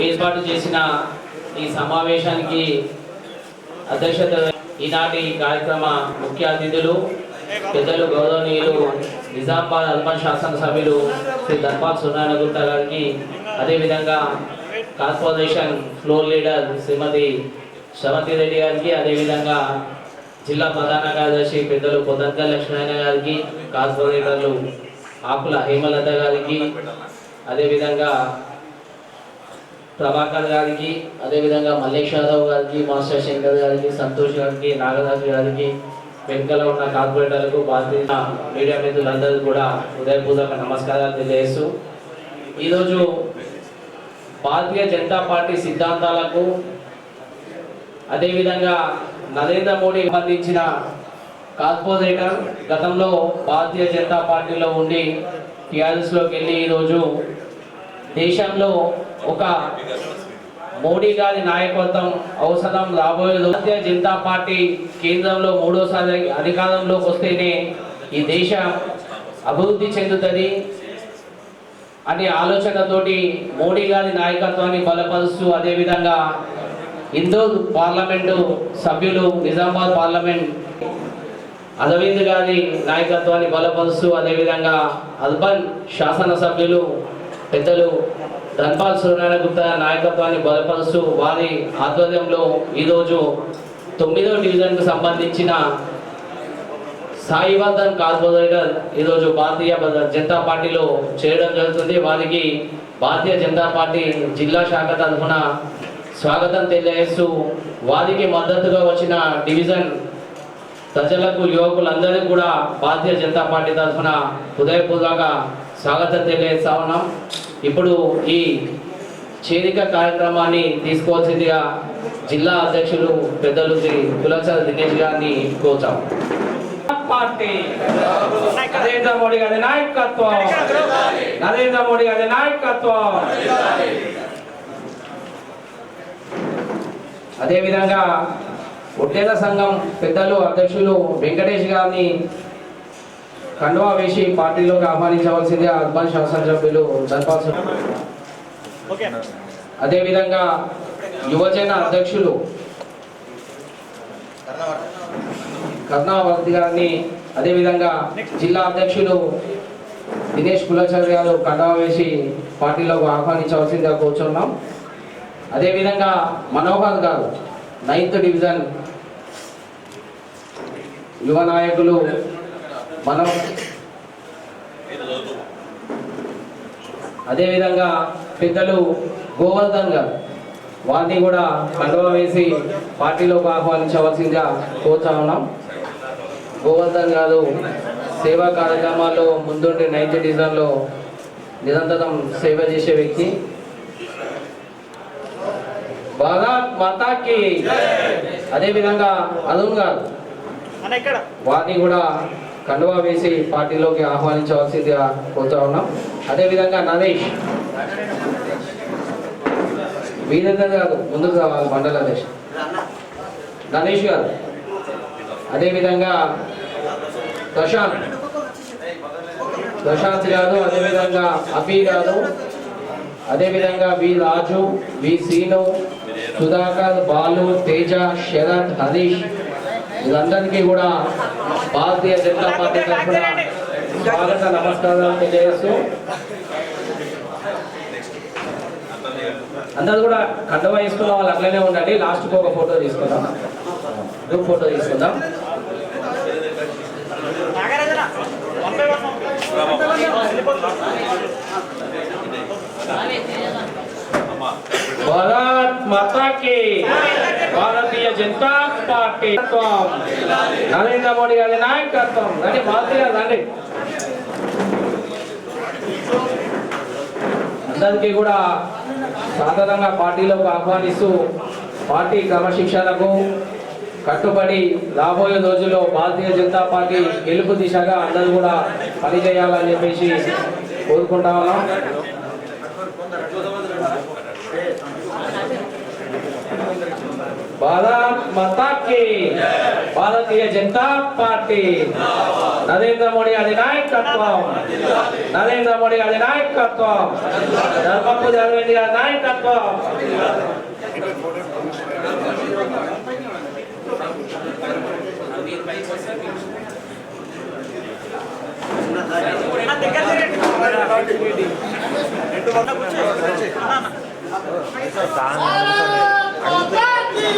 ఏర్పాటు చేసిన ఈ సమావేశానికి అధ్యక్షత ఈనాటి కార్యక్రమ ముఖ్య అతిథులు పెద్దలు గౌరవనీయులు నిజామాబాద్ అర్బన్ శాసనసభ్యులు శ్రీ ధర్మాల్ సునానగుట్ట గారికి అదేవిధంగా corporation floor leader Shrimati Sravanthi Reddy గారికి అదేవిధంగా జిల్లా ప్రధాన కార్యదర్శి పెద్దలు పొద్దంక లక్ష్మీనారాయణ గారికి కార్పొరేటర్లు ఆకుల హేమలత గారికి అదేవిధంగా ప్రభాకర్ గారికి అదేవిధంగా మల్లేష్ యాదవ్ గారికి మాస్టర్ శంకర్ గారికి సంతోష్ గారికి నాగరాజు గారికి వెనుకలో ఉన్న కార్పొరేటర్లకు భారతీయ మీడియా మిత్రులందరూ కూడా హృదయపూర్వక నమస్కారాలు తెలియజేస్తూ ఈరోజు భారతీయ జనతా పార్టీ సిద్ధాంతాలకు అదేవిధంగా నరేంద్ర మోడీ సంబంధించిన కార్పొరేటర్ గతంలో భారతీయ జనతా పార్టీలో ఉండి టీఆర్ఎస్లోకి వెళ్ళి ఈరోజు దేశంలో ఒక మోడీ గారి నాయకత్వం అవసరం రాబోయే భారతీయ జనతా పార్టీ కేంద్రంలో మూడోసారి అధికారంలోకి వస్తేనే ఈ దేశం అభివృద్ధి చెందుతుంది అనే ఆలోచనతోటి మోడీ గారి నాయకత్వాన్ని బలపరుస్తూ అదేవిధంగా ఇందోర్ పార్లమెంటు సభ్యులు నిజామాబాద్ పార్లమెంట్ అరవింద్ గారి నాయకత్వాన్ని బలపరుస్తూ అదేవిధంగా అర్బన్ శాసనసభ్యులు పెద్దలు ధన్పాల్ సూర్యనారాయణ గుప్తా నాయకత్వాన్ని బలపరుస్తూ వారి ఆధ్వర్యంలో ఈరోజు తొమ్మిదో డివిజన్కు సంబంధించిన సాయివర్ధన్ కార్పొరేటర్ ఈరోజు భారతీయ జనతా పార్టీలో చేరడం జరుగుతుంది. వారికి భారతీయ జనతా పార్టీ జిల్లా శాఖ తరఫున స్వాగతం తెలియజేస్తూ వారికి మద్దతుగా వచ్చిన డివిజన్ ప్రజలకు యువకులందరికీ కూడా భారతీయ జనతా పార్టీ తరఫున హృదయపూర్వక స్వాగతం తెలియజేస్తా ఉన్నాం. ఇప్పుడు ఈ చేరిక కార్యక్రమాన్ని తీసుకోవాల్సిందిగా జిల్లా అధ్యక్షులు పెద్దలు శ్రీ కులచర దినేష్ గారిని కోచాం పార్టీ. నరేంద్ర మోడీ గారి నాయకత్వం. నరేంద్ర మోడీ గారి నాయకత్వం. అదేవిధంగా ఒడ్డేల సంఘం పెద్దలు అధ్యక్షులు వెంకటేష్ గారిని కండువా వేసి పార్టీలోకి ఆహ్వానించవలసిందిగా అర్బన్ శాసనసభ్యులు ధర్పాల్ సు- అదేవిధంగా యువజన అధ్యక్షులు కర్ణావర్తి గారిని అదేవిధంగా జిల్లా అధ్యక్షులు దినేష్ కులాచార్య గారు కండువా వేసి పార్టీలోకి ఆహ్వానించవలసిందిగా కూర్చున్నాం. అదేవిధంగా మనోహర్ గారు నైన్త్ డివిజన్ యువ నాయకులు మనం అదేవిధంగా పెద్దలు గోవర్ధన్ గారు వారిని కూడా కండువా వేసి పార్టీలోకి ఆహ్వానించవలసిందిగా కోరుతా ఉన్నాం. గోవర్ధన్ గారు సేవా కార్యక్రమాల్లో ముందుండి నైన్త్ డివిజన్లో నిరంతరం సేవ చేసే వ్యక్తి. భారత్ మాతాకి. అదేవిధంగా అరుణ్ గారు వారిని కూడా కండువా వేసి పార్టీలోకి ఆహ్వానించవలసిందిగా కోరుతా ఉన్నాం. అదేవిధంగా నరేష్. వీరేంద్ర గారు ముందుకు రావాలి మండల అధ్యక్ష నరేష్ గారు. అదేవిధంగా ప్రశాంత్. ప్రశాంత్ గారు అదేవిధంగా అభి గారు అదేవిధంగా వి రాజు వి సీను సుధాకర్ బాలు తేజ శరత్ హరీష్. వీరందరికీ కూడా భారతీయ జనతా పార్టీ తరఫున స్వాగత నమస్కారాలు తెలియజేస్తూ అందరూ కూడా కండవ వేసుకున్న వాళ్ళు అట్లనే ఉండండి. లాస్ట్కి ఒక ఫోటో తీసుకుందాం. గ్రూప్ ఫోటో తీసుకుందాం. భారత్ మాతాకి. భారతీయ జనతా పార్టీ నరేంద్ర మోడీ గారి నాయకత్వం. రండి భారతీయ రండి. అందరికీ కూడా సాధారణంగా పార్టీలోకి ఆహ్వానిస్తూ పార్టీ క్రమశిక్షణకు కట్టుబడి రాబోయే రోజుల్లో భారతీయ జనతా పార్టీ గెలుపు దిశగా అందరూ కూడా పనిచేయాలని చెప్పేసి కోరుకుంటా ఉన్నాం. భారత్ మాతా కి భారతీయ జనతా పార్టీ నరేంద్ర మోడీ అధినాయకత్వం నరేంద్ర మోడీ అధినాయకత్వం ధర్మపురి అరవింద్ గారి నాయకత్వం అన్న దగ్గర తిరగండి.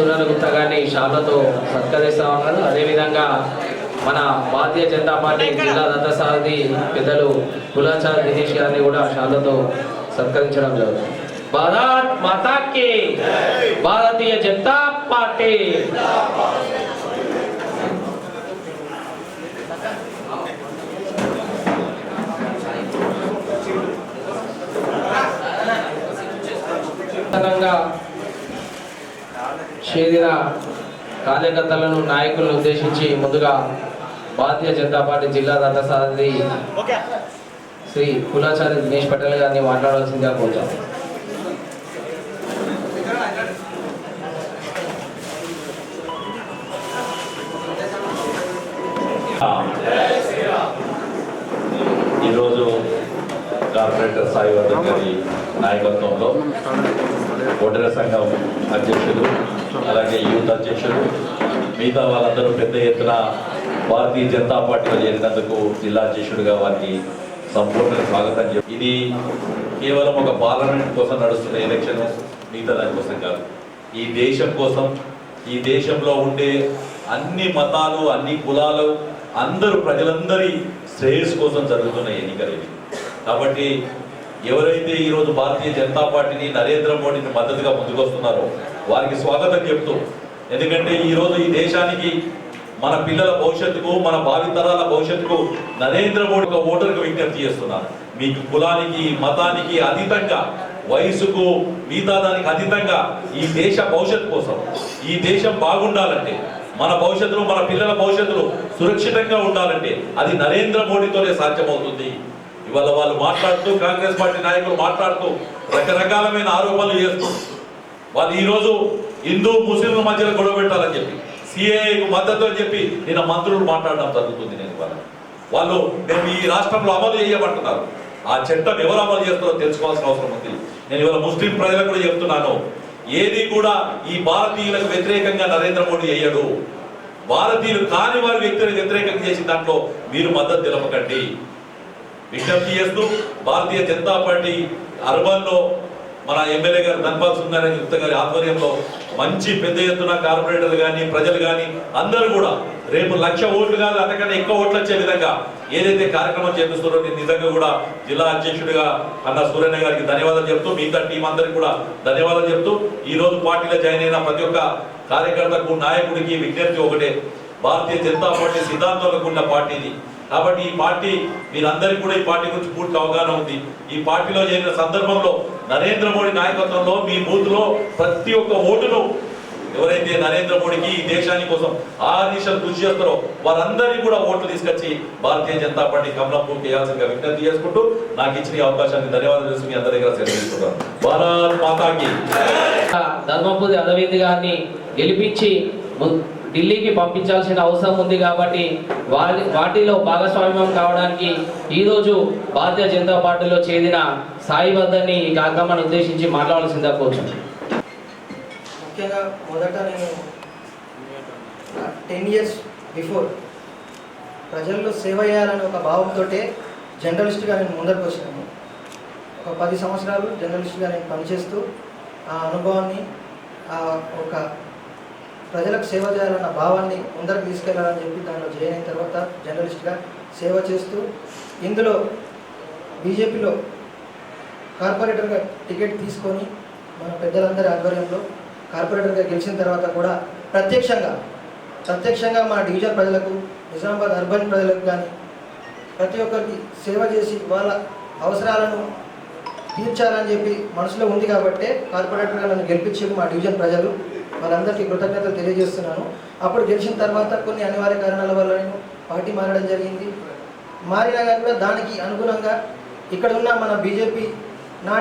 సురేంద్ర గుప్తా గారిని షాలతో సత్కరిస్తా ఉన్నారు. అదేవిధంగా మన భారతీయ జనతా పార్టీ జిల్లా దత్తసారథి పెద్దలు కులాచార దినేష్ గారిని కూడా షాలతో సత్కరించడం జరుగుతుంది. భారత్ మాతాకి! భారతీయ జనతా పార్టీ! చేరిన కార్యకర్తలను నాయకులను ఉద్దేశించి ముందుగా భారతీయ జనతా పార్టీ జిల్లా ఓకే. శ్రీ కులాచారి దినేష్ పటేల్ గారిని మాట్లాడాల్సిందిగా కోరుతాం. ఈరోజు కార్పొరేటర్ సాయి వర్ధన్ గారి నాయకత్వంలో ఓటర సంఘం అధ్యక్షులు అలాగే యూత్ అధ్యక్షులు మిగతా వాళ్ళందరూ పెద్ద ఎత్తున భారతీయ జనతా పార్టీలో చేరినందుకు జిల్లా అధ్యక్షుడిగా వారికి సంపూర్ణ స్వాగతం చెప్పి ఇది కేవలం ఒక పార్లమెంట్ కోసం నడుస్తున్న ఎలక్షన్ మిగతా దానికోసం కాదు. ఈ దేశం కోసం ఈ దేశంలో ఉండే అన్ని మతాలు అన్ని కులాలు అందరూ ప్రజలందరి శ్రేయస్సు కోసం జరుగుతున్న ఎన్నికలు ఇవి. కాబట్టి ఎవరైతే ఈరోజు భారతీయ జనతా పార్టీని నరేంద్ర మోడీని మద్దతుగా ముందుకొస్తున్నారో వారికి స్వాగతం చెప్తూ ఎందుకంటే ఈరోజు ఈ దేశానికి మన పిల్లల భవిష్యత్తుకు మన భావితరాల భవిష్యత్తుకు నరేంద్ర మోడీ ఒక ఓటర్కు విజ్ఞప్తి చేస్తున్నారు. మీకు కులానికి మతానికి అతీతంగా వయసుకు మిగతా దానికి అతీతంగా ఈ దేశ భవిష్యత్తు కోసం ఈ దేశం బాగుండాలంటే మన భవిష్యత్తులో మన పిల్లల భవిష్యత్తులో సురక్షితంగా ఉండాలంటే అది నరేంద్ర మోడీతోనే సాధ్యమవుతుంది. ఇవాళ వాళ్ళు మాట్లాడుతూ కాంగ్రెస్ పార్టీ నాయకులు మాట్లాడుతూ రకరకాలమైన ఆరోపణలు చేస్తూ వాళ్ళు ఈరోజు హిందూ ముస్లింల మధ్యలో గొడవ పెట్టాలని చెప్పి సిఏకు మద్దతు అని చెప్పి నిన్న మంత్రులు మాట్లాడడం జరుగుతుంది నేను ఇవాళ. వాళ్ళు మేము ఈ రాష్ట్రంలో అమలు చేయమంటున్నారు. ఆ చట్టం ఎవరు అమలు చేస్తారో తెలుసుకోవాల్సిన అవసరం ఉంది. నేను ఇవాళ ముస్లిం ప్రజలకు కూడా చెప్తున్నాను. ఏది కూడా ఈ భారతీయులకు వ్యతిరేకంగా నరేంద్ర మోడీ అయ్యాడు. భారతీయులు కాని వారి వ్యక్తులకు వ్యతిరేకంగా చేసిన దాంట్లో మీరు మద్దతు తెలపకండి. విజ్ఞప్తి చేస్తూ భారతీయ జనతా పార్టీ అర్బన్లో మన ఎమ్మెల్యే గారు ధన్పాల్ సుందరరాజన్ యుక్త గారి ఆధ్వర్యంలో మంచి పెద్ద ఎత్తున కార్పొరేటర్లు కానీ ప్రజలు కానీ అందరూ కూడా రేపు లక్ష ఓట్లు కాదు అంతకన్నా ఎక్కువ ఓట్లు వచ్చే విధంగా ఏదైతే కార్యక్రమం చేపిస్తున్నారో నేను నిజంగా కూడా జిల్లా అధ్యక్షుడిగా అన్న సూర్యన్న గారికి ధన్యవాదాలు చెప్తూ మిగతా టీం అందరికి కూడా ధన్యవాదాలు చెప్తూ ఈ రోజు పార్టీలో జాయిన్ అయిన ప్రతి ఒక్క కార్యకర్తకు నాయకుడికి విజ్ఞప్తి ఒకటే భారతీయ జనతా పార్టీ సిద్ధాంతాలకు ఉన్న పార్టీ ఇది కాబట్టి ఈ పార్టీ మీరందరికీ కూడా ఈ పార్టీ గురించి పూర్తి అవగాహన ఉంది. ఈ పార్టీలో చేరిన సందర్భంలో నరేంద్ర మోడీ నాయకత్వంలో మీ బూత్లో ప్రతి ఒక్క ఓటును ఎవరైతే నరేంద్ర మోడీకి ఈ దేశాని కోసం ఆ దిశలు కృషి చేస్తారో వారందరినీ కూడా ఓట్లు తీసుకొచ్చి భారతీయ జనతా పార్టీ కమలం పూర్తి చేయాల్సిందిగా విజ్ఞప్తి చేసుకుంటూ నాకు ఇచ్చిన ఈ అవకాశాన్ని ధన్యవాదాలు మీ అందరి దగ్గర సెలవు భారత్ మాతాకి. ధర్మపురి అరవింద్ గారిని గెలిపించి ఢిల్లీకి పంపించాల్సిన అవసరం ఉంది కాబట్టి వారి వాటిలో భాగస్వామ్యం కావడానికి ఈరోజు భారతీయ జనతా పార్టీలో చేరిన సాయి వర్ధన్ని ఈ కార్యక్రమాన్ని ఉద్దేశించి మాట్లాడాల్సిందా కోరుచున్నాను. ముఖ్యంగా మొదట నేను టెన్ ఇయర్స్ బిఫోర్ ప్రజల్లో సేవ చేయాలనే ఒక భావంతో జర్నలిస్ట్గా నేను ముందరకు వచ్చాను. ఒక పది సంవత్సరాలు జర్నలిస్ట్గా నేను పనిచేస్తూ ఆ అనుభవాన్ని ఒక ప్రజలకు సేవ చేయాలన్న భావాన్ని ముందరకు తీసుకెళ్ళాలని చెప్పి దానిలో జాయిన్ అయిన తర్వాత జర్నలిస్ట్గా సేవ చేస్తూ ఇందులో బీజేపీలో కార్పొరేటర్గా టికెట్ తీసుకొని మన పెద్దలందరి ఆధ్వర్యంలో కార్పొరేటర్గా గెలిచిన తర్వాత కూడా ప్రత్యక్షంగా ప్రత్యక్షంగా మన డివిజన్ ప్రజలకు నిజామాబాద్ అర్బన్ ప్రజలకు కానీ ప్రతి ఒక్కరికి సేవ చేసి వాళ్ళ అవసరాలను తీర్చాలని చెప్పి మనసులో ఉంది కాబట్టే కార్పొరేటర్గా నన్ను గెలిపించి మా డివిజన్ ప్రజలు. వారందరికీ కృతజ్ఞతలు తెలియజేస్తున్నాను. అప్పుడు గెలిచిన తర్వాత కొన్ని అనివార్య కారణాల వల్ల నేను పార్టీ మారడం జరిగింది. మారినా కానీ కూడా దానికి అనుగుణంగా ఇక్కడ ఉన్న మన బీజేపీ నా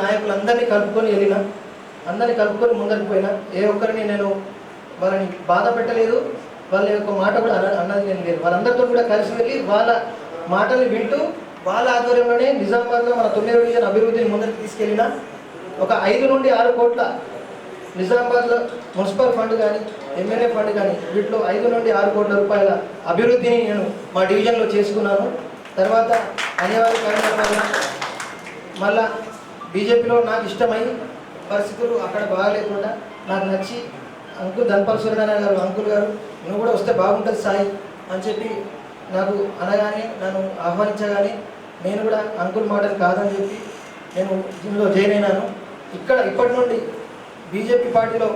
నాయకులందరినీ కలుపుకొని వెళ్ళిన అందరినీ కలుపుకొని ముందరికి పోయినా ఏ ఒక్కరిని నేను వాళ్ళని బాధ పెట్టలేదు. వాళ్ళ యొక్క మాట కూడా అన్న అన్నది నేను లేదు. వాళ్ళందరితో కూడా కలిసి వెళ్ళి వాళ్ళ మాటలు వింటూ వాళ్ళ ఆధ్వర్యంలోనే నిజామాబాద్లో మన తొమ్మిదో డివిజన్ అభివృద్ధిని ముందరికి తీసుకెళ్ళిన ఒక ఐదు నుండి ఆరు కోట్ల నిజామాబాద్లో మున్సిపల్ ఫండ్ కానీ ఎమ్మెల్యే ఫండ్ కానీ వీటిలో ఐదు నుండి ఆరు కోట్ల రూపాయల అభివృద్ధిని నేను మా డివిజన్లో చేసుకున్నాను. తర్వాత అనివార్య కార్యక్రమాలు. మళ్ళా బీజేపీలో నాకు ఇష్టమై పరిస్థితులు అక్కడ బాగాలేకుండా నాకు నచ్చి అంకుల్ ధన్పాల్ సూర్యనారాయణ గారు అంకుల్ గారు నువ్వు కూడా వస్తే బాగుంటుంది సాయి అని చెప్పి నాకు అనగానే నన్ను ఆహ్వానించగానే నేను కూడా అంకుల్ మాటలు కాదని చెప్పి నేను దీనిలో జాయిన్ అయినాను. ఇక్కడ ఇప్పటి నుండి బీజేపీ పార్టీలో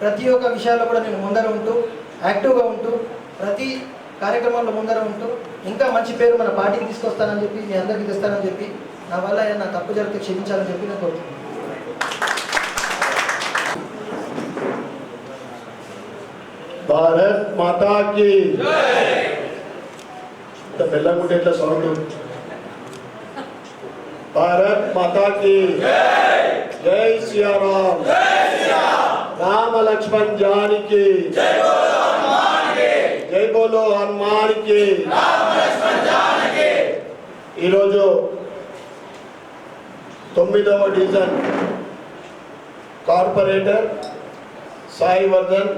ప్రతి ఒక్క విషయాల్లో కూడా నేను ముందర ఉంటూ యాక్టివ్గా ఉంటూ ప్రతి కార్యక్రమంలో ముందర ఉంటూ ఇంకా మంచి పేరు మన పార్టీకి తీసుకొస్తానని చెప్పి మీ అందరికీ తెస్తానని చెప్పి నా వల్ల ఏదైనా తప్పు జరిగితే క్షమించాలని చెప్పి నేను కోరుతున్నాను భారత్ మాతాకి ఇంత ఎట్లా సౌండ్? భారత్ మాతా కి జై! శ్రీరామ్ రామ లక్ష్మణ్ జానికి జై బోలో హనుమాన్కి ఈరోజు తొమ్మిదవ డివిజన్ కార్పొరేటర్ సాయి వర్ధన్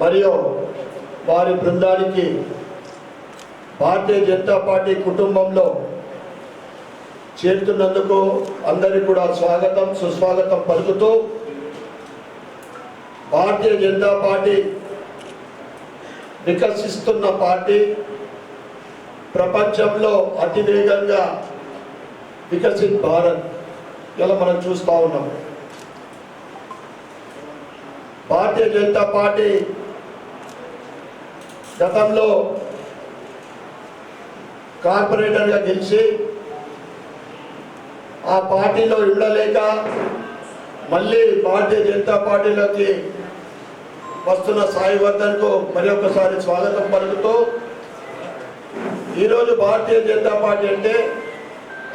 మరియు వారి బృందానికి భారతీయ జనతా పార్టీ కుటుంబంలో చేరుతున్నందుకు అందరికీ కూడా స్వాగతం సుస్వాగతం పలుకుతూ భారతీయ జనతా పార్టీ వికసిస్తున్న పార్టీ ప్రపంచంలో అతివేగంగా వికసిత్ భారత్. ఇలా మనం చూస్తూ ఉన్నాం. భారతీయ జనతా పార్టీ గతంలో కార్పొరేటర్గా గెలిచి ఆ పార్టీలో ఉండలేక మళ్ళీ భారతీయ జనతా పార్టీలోకి వస్తున్న సాయి వర్ధన్కు మరి ఒకసారి స్వాగతం పలుకుతూ ఈరోజు భారతీయ జనతా పార్టీ అంటే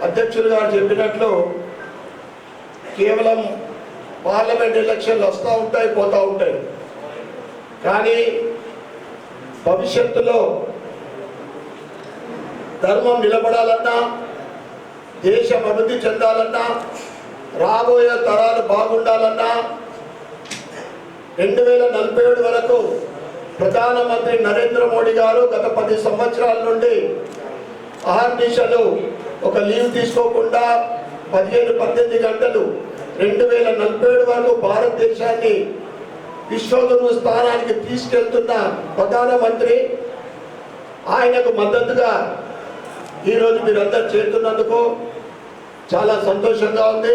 అధ్యక్షులు గారు చెప్పినట్లు కేవలం పార్లమెంట్ ఎలక్షన్లు వస్తూ ఉంటాయి పోతూ ఉంటాయి. కానీ భవిష్యత్తులో ధర్మం నిలబడాలన్నా దేశం అభివృద్ధి చెందాలన్నా రాబోయే తరాలు బాగుండాలన్నా రెండు వేల నలభై ఏడు వరకు ప్రధానమంత్రి నరేంద్ర మోడీ గారు గత పది సంవత్సరాల నుండి ఆర్నిషలు ఒక లీవ్ తీసుకోకుండా పదిహేను పద్దెనిమిది గంటలు రెండు వేల నలభై ఏడు వరకు భారతదేశాన్ని విశ్వగురు స్థానానికి తీసుకెళ్తున్న ప్రధానమంత్రి ఆయనకు మద్దతుగా ఈరోజు మీరందరూ చేరుతున్నందుకు చాలా సంతోషంగా ఉంది.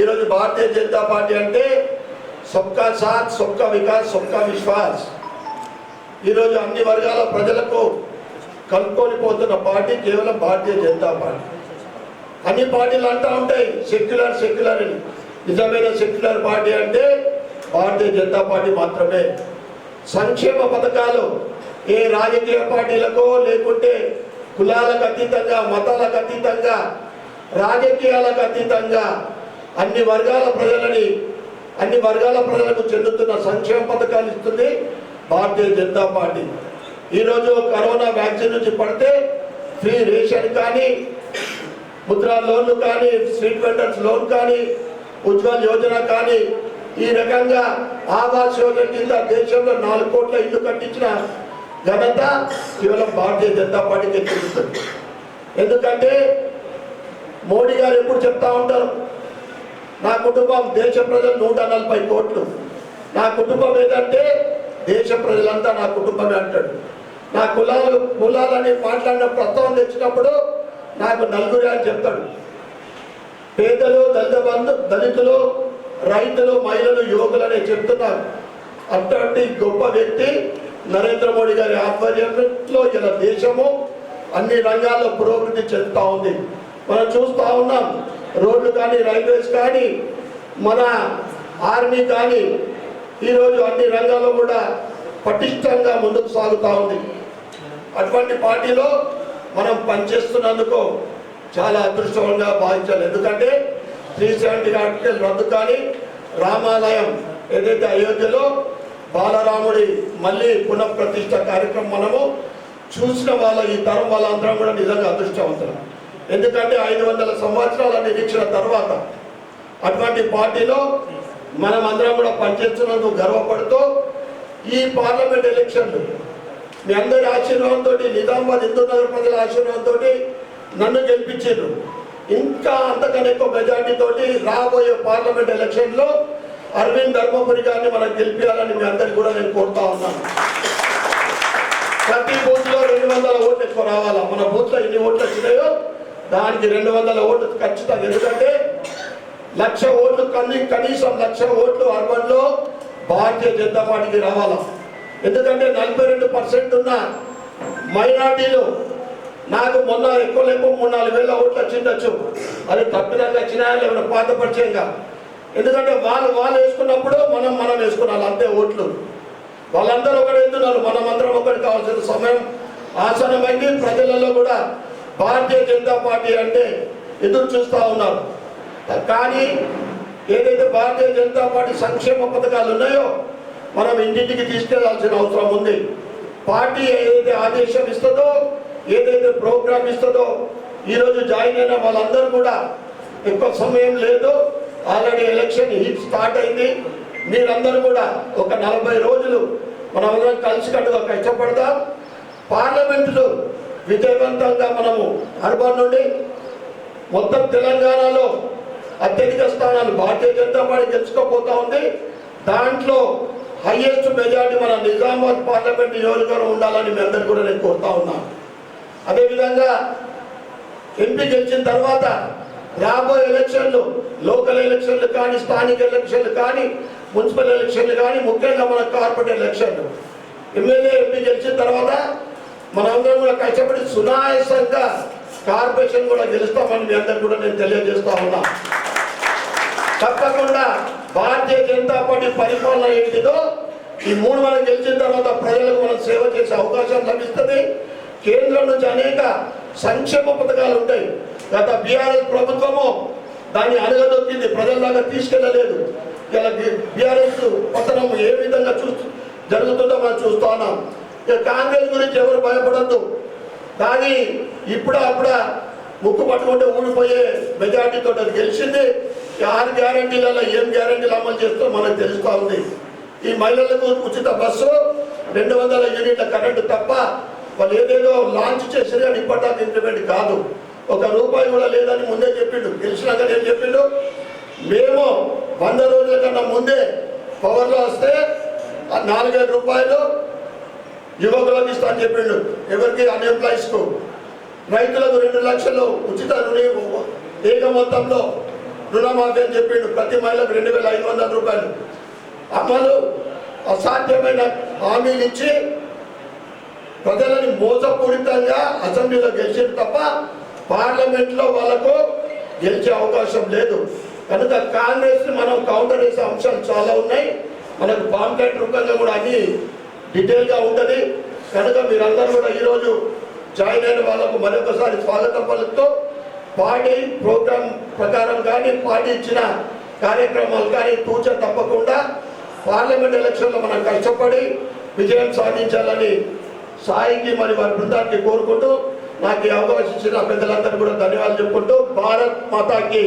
ఈరోజు భారతీయ జనతా పార్టీ అంటే సబ్కా సాత్ సబ్కా వికాస్ సబ్కా విశ్వాస్. ఈరోజు అన్ని వర్గాల ప్రజలకు కలుపుకొని పోతున్న పార్టీ కేవలం భారతీయ జనతా పార్టీ. అన్ని పార్టీలు అంటూ ఉంటాయి సెక్యులర్ సెక్యులర్ అని. నిజమైన సెక్యులర్ పార్టీ అంటే భారతీయ జనతా పార్టీ మాత్రమే. సంక్షేమ పథకాలు ఏ రాజకీయ పార్టీలకో లేకుంటే కులాలకు అతీతంగా మతాలకు అతీతంగా రాజకీయాలకు అతీతంగా అన్ని వర్గాల ప్రజలని అన్ని వర్గాల ప్రజలకు చెందుతున్న సంక్షేమ పథకాలు ఇస్తుంది భారతీయ జనతా పార్టీ. ఈరోజు కరోనా వ్యాక్సిన్ నుంచి పడితే ఫ్రీ రేషన్ కానీ ముద్రా లోన్లు కానీ స్ట్రీట్ వెండర్స్ లోన్ కానీ ఉజ్వల్ యోజన కానీ ఈ రకంగా ఆవాస్ యోజన కింద దేశంలో నాలుగు కోట్ల ఇల్లు కట్టించిన ఘనత కేవలం భారతీయ జనతా పార్టీకి ఎందుకంటే మోడీ గారు ఎప్పుడు చెప్తా ఉంటారు నా కుటుంబం దేశ ప్రజలు నూట నలభై కోట్లు. నా కుటుంబం ఏదంటే దేశ ప్రజలంతా నా కుటుంబమే అంటాడు. నా కులాలు కులాలని మాట్లాడిన ప్రస్తావన తెచ్చినప్పుడు నాకు నలుగురే అని చెప్తాడు. పేదలు దళిత బంధు దళితులు రైతులు మహిళలు యువకులు అనే చెప్తున్నారు. అటువంటి గొప్ప వ్యక్తి నరేంద్ర మోడీ గారి ఆధ్వర్యంలో ఇలా దేశము అన్ని రంగాల్లో పురోగతి చెందుతూ ఉంది. మనం చూస్తూ ఉన్నాం రోడ్లు కానీ రైల్వేస్ కానీ మన ఆర్మీ కానీ ఈరోజు అన్ని రంగాల్లో కూడా పటిష్టంగా ముందుకు సాగుతూ ఉంది. అటువంటి పార్టీలో మనం పనిచేస్తున్నందుకు చాలా అదృష్టంగా భావించాలి. ఎందుకంటే త్రీ సెవెంటీ ఆర్టికల్ రద్దు కానీ రామాలయం ఏదైతే అయోధ్యలో బాలరాముడి మళ్ళీ పునఃప్రతిష్ట కార్యక్రమం మనము చూసిన వాళ్ళ ఈ తరం వాళ్ళందరం కూడా నిజంగా అదృష్టవంతులం. ఎందుకంటే ఐదు వందల సంవత్సరాల నిరీక్షణ తర్వాత అటువంటి పార్టీలో మనం అందరం కూడా పనిచేస్తున్నందుకు గర్వపడుతూ ఈ పార్లమెంట్ ఎలక్షన్లు మీ అందరి ఆశీర్వాదంతో నిజామాబాద్ హిందూ నగర్ ప్రజల ఆశీర్వాదంతో నన్ను గెలిపించారు. ఇంకా అంతకన్నా ఎక్కువ మెజార్టీతో రాబోయే పార్లమెంట్ ఎలక్షన్లో అరవింద్ ధర్మపురి గారిని మనం గెలిపించాలని మీ అందరికి కూడా నేను కోరుతా ఉన్నాను. ప్రతి బూత్లో రెండు వందల ఓట్లు ఎక్కువ రావాలా? మన బూత్లో ఎన్ని ఓట్లు వచ్చినాయో దానికి రెండు వందల ఓట్లు ఖచ్చితంగా. ఎందుకంటే లక్ష ఓట్లు కనీ కనీసం లక్ష ఓట్లు అర్బన్లో భారతీయ జనతా పార్టీకి రావాలా? ఎందుకంటే నలభై రెండు పర్సెంట్ ఉన్న మైనార్టీలు నాకు మొన్న ఎక్కువ లేకపో మూడు నాలుగు వేల ఓట్లు వచ్చిండొచ్చు. అది తప్పిదాకా వచ్చినా లేకపోతే పాత పరిచయంగా? ఎందుకంటే వాళ్ళు వాళ్ళు వేసుకున్నప్పుడు మనం మనం వేసుకున్నాం అంతే ఓట్లు. వాళ్ళందరూ ఒకటి ఎత్తున్నారు మనం అందరం ఒకటి కావాల్సిన సమయం ఆసనమైంది ప్రజలలో కూడా భారతీయ జనతా పార్టీ అంటే ఎదురు చూస్తూ ఉన్నారు. కానీ ఏదైతే భారతీయ జనతా పార్టీ సంక్షేమ పథకాలు ఉన్నాయో మనం ఇంటింటికి తీసుకెళ్ళాల్సిన అవసరం ఉంది. పార్టీ ఏదైతే ఆదేశం ఇస్తుందో ఏదైతే ప్రోగ్రామ్ ఇస్తుందో ఈరోజు జాయిన్ అయిన వాళ్ళందరూ కూడా ఎక్కువ సమయం లేదు. ఆల్రెడీ ఎలక్షన్ హీట్ స్టార్ట్ అయింది. మీరందరూ కూడా ఒక నలభై రోజులు మనమందరం కలిసికట్టుగా కష్టపడతాం. పార్లమెంటులో విజయవంతంగా మనము అర్బన్ నుండి మొత్తం తెలంగాణలో అత్యధిక స్థానాలు భారతీయ జనతా పార్టీ గెలుచుకోపోతా ఉంది. దాంట్లో హైయెస్ట్ మెజార్టీ మన నిజామాబాద్ పార్లమెంట్ నియోజకవర్గం ఉండాలని మీ అందరు కూడా నేను కోరుతా ఉన్నాను అదేవిధంగా ఎంపీ గెలిచిన తర్వాత రాబోయే ఎలక్షన్లు లోకల్ ఎలక్షన్లు కానీ స్థానిక ఎలక్షన్లు కానీ మున్సిపల్ ఎలక్షన్లు కానీ ముఖ్యంగా మన కార్పొరేట్ ఎలక్షన్లు. ఎమ్మెల్యే ఎంపీ గెలిచిన తర్వాత మనందరం కూడా కష్టపడి సునాయాసంగా కార్పొరేషన్ కూడా గెలుస్తామని మీ అందరు కూడా నేను తెలియజేస్తా ఉన్నా. తప్పకుండా భారతీయ జనతా పార్టీ పరిపాలన ఏంటిదో ఈ మూడు మనం గెలిచిన తర్వాత ప్రజలకు మనం సేవ చేసే అవకాశం లభిస్తుంది. కేంద్రం నుంచి అనేక సంక్షేమ పథకాలు ఉంటాయి. గత బీఆర్ఎస్ ప్రభుత్వము దాన్ని అడగదొక్కింది ప్రజల్లాగా తీసుకెళ్ళలేదు ఇలా బీఆర్ఎస్ పతనం ఏ విధంగా చూ జరుగుతుందో మనం చూస్తా ఉన్నాం. ఇక కాంగ్రెస్ గురించి ఎవరు భయపడద్దు. కానీ ఇప్పుడు అప్పుడ ముక్కు పట్టుకుంటే ఊడిపోయే మెజార్టీతో అది గెలిచింది. ఆరు గ్యారంటీలలో ఏం గ్యారంటీలు అమలు చేస్తూ మనకు తెలుసుకోవాలి. ఈ మహిళలకు ఉచిత బస్సు రెండు వందల యూనిట్ల కరెంటు తప్ప వాళ్ళు ఏదేదో లాంచ్ చేసినా కానీ ఇప్పటిదాకా ఇంప్లిమెంట్ కాదు. ఒక రూపాయి కూడా లేదని ముందే చెప్పిండు. గెలిచినాక ఏం చెప్పిండు. మేము వంద రోజుల కన్నా ముందే పవర్లో వస్తే నాలుగైదు రూపాయలు యువకులకు ఇస్తా అని చెప్పిండు. ఎవరికి అన్ఎంప్లాయీస్కు రైతులకు రెండు లక్షలు ఉచిత రుణ ఏక మొత్తంలో రుణమాఫీ అని చెప్పిండు. ప్రతి మహిళకు రెండు వేల ఐదు వందల రూపాయలు. అమలు అసాధ్యమైన హామీలు ఇచ్చి ప్రజలని మోసపూరితంగా అసెంబ్లీలో గెలిచింది తప్ప పార్లమెంట్లో వాళ్ళకు గెలిచే అవకాశం లేదు. కనుక కాంగ్రెస్ మనం కౌంటర్ చేసే అంశాలు చాలా ఉన్నాయి. మనకు పాంప్లెట్ రూపంగా కూడా అన్ని డీటెయిల్గా ఉంటుంది. కనుక మీరందరూ కూడా ఈరోజు జాయిన్ అయిన వాళ్ళకు మరొకసారి స్వాగతం పలుకుతూ పార్టీ ప్రోగ్రాం ప్రకారం కానీ పార్టీ ఇచ్చిన కార్యక్రమాలు కానీ తూచ తప్పకుండా పార్లమెంట్ ఎలక్షన్లో మనం కష్టపడి విజయం సాధించాలని సాయికి మరి వారి బృందానికి కోరుకుంటూ నాకు ఈ అవకాశం ఇచ్చిన పెద్దలందరూ కూడా ధన్యవాదాలు చెప్పుకుంటూ భారత్ మాతాకి.